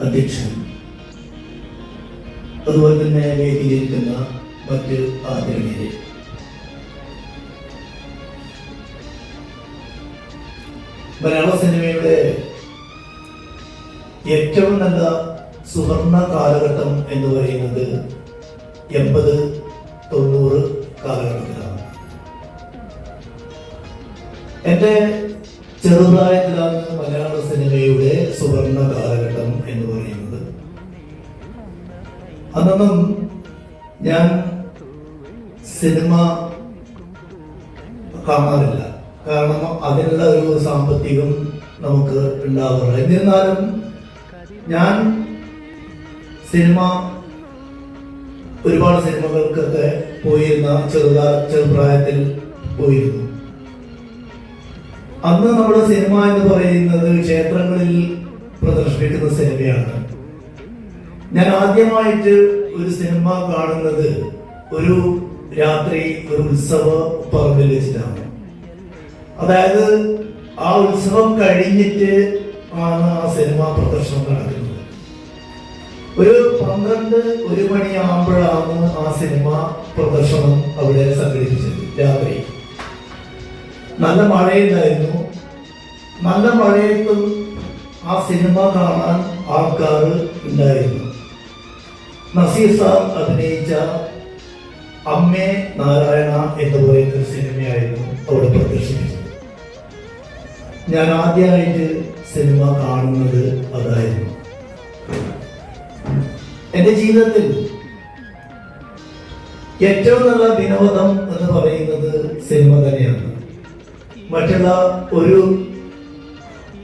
അധ്യക്ഷൻ. അതുപോലെ തന്നെ വേദിയിലിരിക്കുന്ന മറ്റ് ആദരണീയരെ. മലയാള സിനിമയുടെ ഏറ്റവും നല്ല സുവർണ കാലഘട്ടം എന്ന് പറയുന്നത് എൺപത് തൊണ്ണൂറ് കാലഘട്ടത്തിലാണ്. എന്റെ ചെറുപ്രായത്തിലാണ് മലയാള സിനിമയുടെ സുവർണ കാലഘട്ടം എന്ന് പറയുന്നത്. അന്നും ഞാൻ സിനിമ കാണാറില്ല. കാരണം അതിനുള്ള ഒരു സാമ്പത്തികം നമുക്ക് ഉണ്ടാവാറില്ല. എന്നിരുന്നാലും ഞാൻ സിനിമ ഒരുപാട് സിനിമകൾക്കൊക്കെ പോയിരുന്ന ചെറുതാ ചെറുപ്രായത്തിൽ പോയിരുന്നു. അന്ന് നമ്മുടെ സിനിമ എന്ന് പറയുന്നത് ക്ഷേത്രങ്ങളിൽ പ്രദർശിപ്പിക്കുന്ന സിനിമയാണ്. ഞാൻ ആദ്യമായിട്ട് ഒരു സിനിമ കാണുന്നത് ഒരു രാത്രി ഒരു ഉത്സവ പറമ്പിൽ വെച്ചിട്ടാണ്. അതായത് ആ ഉത്സവം കഴിഞ്ഞിട്ട് ആണ് ആ സിനിമ പ്രദർശനം നടക്കുന്നത്. ഒരു പന്ത്രണ്ട് ഒരു മണിയാകുമ്പോഴാണ് ആ സിനിമ പ്രദർശനം അവിടെ സംഘടിപ്പിച്ചത് രാത്രി. നല്ല മഴയില്ലായിരുന്നു നല്ല മഴയത്തും ആ സിനിമ കാണാൻ ആൾക്കാർ ഉണ്ടായിരുന്നു. നസീർ സാർ അഭിനയിച്ച അമ്മേ നാരായണ എന്ന് പറയുന്ന സിനിമയായിരുന്നു അവിടെ പ്രദർശിപ്പിച്ചത്. ഞാൻ ആദ്യമായിട്ട് സിനിമ കാണുന്നത് അതായിരുന്നു. എന്റെ ജീവിതത്തിൽ ഏറ്റവും നല്ല വിനോദം എന്ന് പറയുന്നത് സിനിമ തന്നെയാണ്. മറ്റുള്ള ഒരു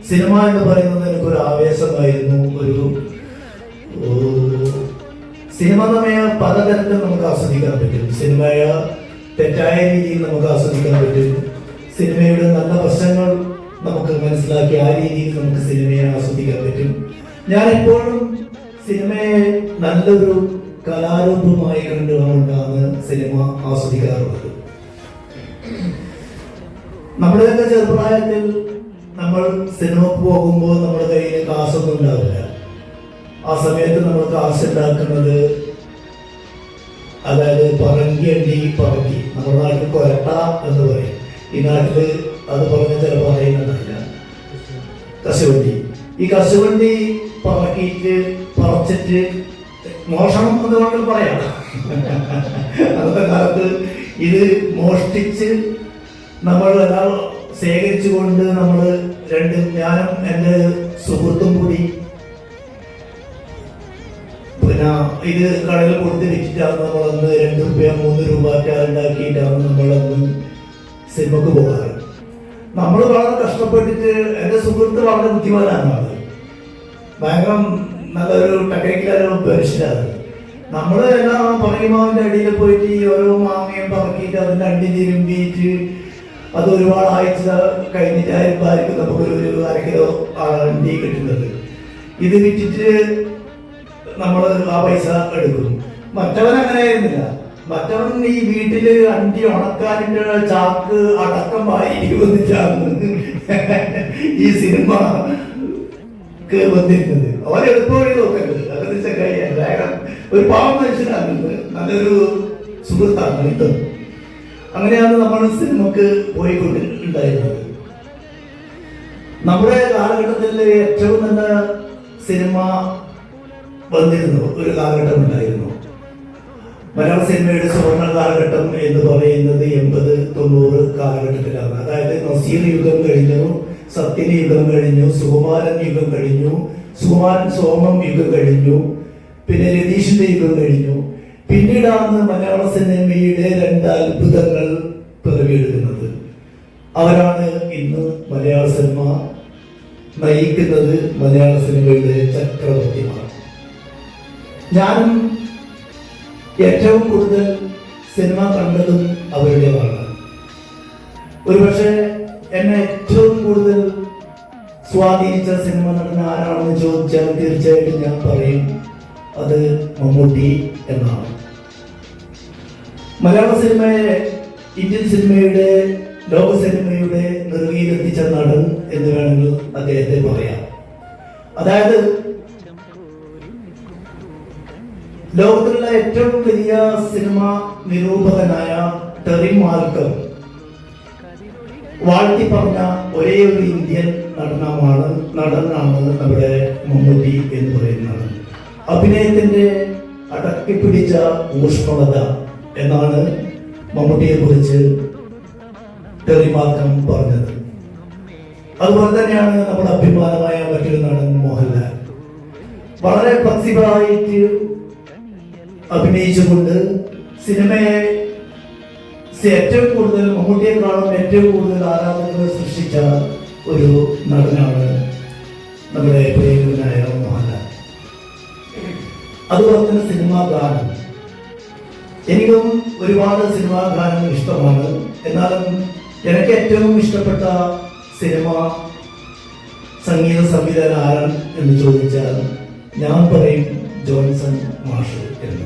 സിനിമ എന്ന് പറയുന്നത് എനിക്കൊരു ആവേശമായിരുന്നു. ഒരു സിനിമ നമ്മെ പലതരത്തിൽ നമുക്ക് ആസ്വദിക്കാൻ പറ്റും. സിനിമയ തെറ്റായ രീതിയിൽ നമുക്ക് ആസ്വദിക്കാൻ പറ്റും. സിനിമയുടെ നല്ല വശങ്ങൾ നമുക്ക് മനസ്സിലാക്കി ആ രീതിയിൽ നമുക്ക് സിനിമയെ ആസ്വദിക്കാൻ പറ്റും. ഞാൻ എപ്പോഴും സിനിമയെ നല്ലൊരു കലാരൂപമായി കണ്ടുകൊണ്ടാണ് സിനിമ ആസ്വദിക്കാറുള്ളത്. നമ്മുടെയൊക്കെ ചെറുപ്രായത്തിൽ നമ്മൾ സിനിമക്ക് പോകുമ്പോൾ നമ്മുടെ കയ്യിൽ കാശൊന്നും ഉണ്ടാവില്ല. ആ സമയത്ത് നമ്മൾ കാശ് ഉണ്ടാക്കുന്നത് അതായത് പറങ്കി അണ്ടി പറങ്കി. നമ്മുടെ നാട്ടിൽ കൊരട്ട എന്ന് പറയും. ഈ നാട്ടിൽ അത് പറഞ്ഞ ചിലപ്പോൾ അറിയുന്നതല്ല. കശുവണ്ടി. ഈ കശുവണ്ടി പറക്കിയിട്ട് പറച്ചിട്ട് മോഷണം എന്ന് വേണമെങ്കിൽ പറയാം. അന്നത്തെ കാലത്ത് ഇത് മോഷ്ടിച്ച് നമ്മൾ എല്ലാം ശേഖരിച്ചുകൊണ്ട് നമ്മൾ രണ്ട് ഞാനും എന്റെ സുഹൃത്തും കൂടി പിന്നെ ഇത് കടയിൽ കൊടുത്ത് വെച്ചിട്ടാണ് നമ്മൾ അന്ന് രണ്ട് രൂപ മൂന്ന് രൂപ ഉണ്ടാക്കിയിട്ടാണ് ഉണ്ടാക്കിയിട്ടാണ് നമ്മളന്ന് സിനിമക്ക് പോകാറ്. നമ്മൾ വളരെ കഷ്ടപ്പെട്ടിട്ട് എന്റെ സുഹൃത്ത് വളരെ ബുദ്ധിമാനാണ് അത് ഭയങ്കര നല്ലൊരു ടെക്നിക്കലൊരു മനുഷ്യനാണ് നമ്മൾ എല്ലാം അവന്റെ അടിയിൽ പോയിട്ട് ഓരോ മാമയും പറക്കിയിട്ട് അതിന്റെ അടി തിരുമ്പിയിട്ട് അത് ഒരുപാട് ആഴ്ച കഴിഞ്ഞിട്ടായിരിക്കും നമുക്കൊരു ഒരു അര കിലോ അണ്ടി കിട്ടുന്നത്. ഇത് വിറ്റിട്ട് നമ്മൾ ആ പൈസ എടുക്കും. മറ്റവൻ അങ്ങനെ ആയിരുന്നില്ല. മറ്റവൻ ഈ വീട്ടിൽ അണ്ടി ഉണക്കാനിട്ട് ചാക്ക് അടക്കം വാരി വന്നിട്ടാണ് ഈ സിനിമ വന്നിരുന്നത്. എളുപ്പവഴി നോക്കരുത്. അതെന്ന് വെച്ചാൽ കഴിയാൻ ഒരു പാവം മനുഷ്യനാണ് നല്ലൊരു സുഹൃത്താണ് ഇതും അങ്ങനെയാണ് നമ്മൾ സിനിമക്ക് പോയിക്കൊണ്ട് ഉണ്ടായിരുന്നത് നമ്മുടെ കാലഘട്ടത്തിൽ ഏറ്റവും നല്ല സിനിമ വന്നിരുന്നു ഒരു കാലഘട്ടം ഉണ്ടായിരുന്നു. മലയാള സിനിമയുടെ സുവർണ കാലഘട്ടം എന്ന് പറയുന്നത് എൺപത് തൊണ്ണൂറ് കാലഘട്ടത്തിലാണ്. അതായത് നസീർ യുഗം കഴിഞ്ഞു സത്യന് യുഗം കഴിഞ്ഞു സുകുമാരൻ യുഗം കഴിഞ്ഞു സുകുമാരൻ സോമം യുഗം കഴിഞ്ഞു പിന്നെ രതീഷിന്റെ യുഗം കഴിഞ്ഞു. പിന്നീടാണ് മലയാള സിനിമയുടെ രണ്ട് അത്ഭുതങ്ങൾ പിറവിയെടുക്കുന്നത്. അവരാണ് ഇന്ന് മലയാള സിനിമ നയിക്കുന്നത് മലയാള സിനിമയുടെ ചക്രവർത്തിമാർ. ഞാനും ഏറ്റവും കൂടുതൽ സിനിമ കണ്ടതും അവരുടേതാണ്. ഒരുപക്ഷെ എന്നെ ഏറ്റവും കൂടുതൽ സ്വാധീനിച്ച സിനിമ നടൻ ആരാണെന്ന് ചോദിച്ചാൽ തീർച്ചയായിട്ടും ഞാൻ പറയും അത് മമ്മൂട്ടി എന്നാണ്. മലയാള സിനിമയെ ഇന്ത്യൻ സിനിമയുടെ ലോക സിനിമയുടെ നിറവിയിലെത്തിച്ച നടൻ എന്ന് വേണമെങ്കിൽ അദ്ദേഹത്തെ പറയാം. അതായത് ലോകത്തിലുള്ള ഏറ്റവും വലിയ സിനിമ നിരൂപകനായ ടെറി മാൽക്കം വാഴ്ത്തി പറഞ്ഞ ഒരേ ഒരു ഇന്ത്യൻ നടനമാണ് നടനാണ് നമ്മുടെ മമ്മൂട്ടി എന്ന് പറയുന്നത്. അഭിനയത്തിന്റെ അടക്കിപ്പിടിച്ച ഊഷ്മളത എന്നാണ് മമ്മൂട്ടിയെ കുറിച്ച് ടെറി മാൽക്കം പറഞ്ഞത്. അതുപോലെ തന്നെയാണ് നമ്മുടെ അഭിമാനമായ മറ്റൊരു നടൻ മോഹൻലാൽ. വളരെ ഫ്ലെക്സിബിളായിട്ട് അഭിനയിച്ചുകൊണ്ട് സിനിമയെ ഏറ്റവും കൂടുതൽ മമ്മൂട്ടിയെക്കാളും ഏറ്റവും കൂടുതൽ ആരാധകരെ സൃഷ്ടിച്ച ഒരു നടനാണ് നമ്മുടെ പ്രിയങ്കരനായ മോഹൻലാൽ. അതുപോലെ തന്നെ സിനിമാ ഗാനം. എനിക്കും ഒരുപാട് സിനിമാ ഗാനങ്ങൾ ഇഷ്ടമാണ്. എന്നാലും എനിക്ക് ഏറ്റവും ഇഷ്ടപ്പെട്ട സിനിമ സംഗീത സംവിധാനം ആരാണ് എന്ന് ചോദിച്ചാൽ ഞാൻ പറയും ജോൺസൺ മാഷ് എന്ന്.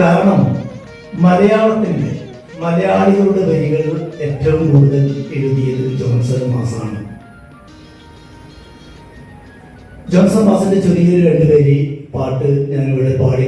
കാരണം മലയാളത്തിന്റെ മലയാളികളുടെ വരികൾ ഏറ്റവും കൂടുതൽ എഴുതിയത് ജോൺസൺ മാസാണ് ജോൺസൺ മാസിന്റെ ചെറിയൊരു രണ്ടുപേരി പാട്ട് ഞാൻ ഇവിടെ പാടി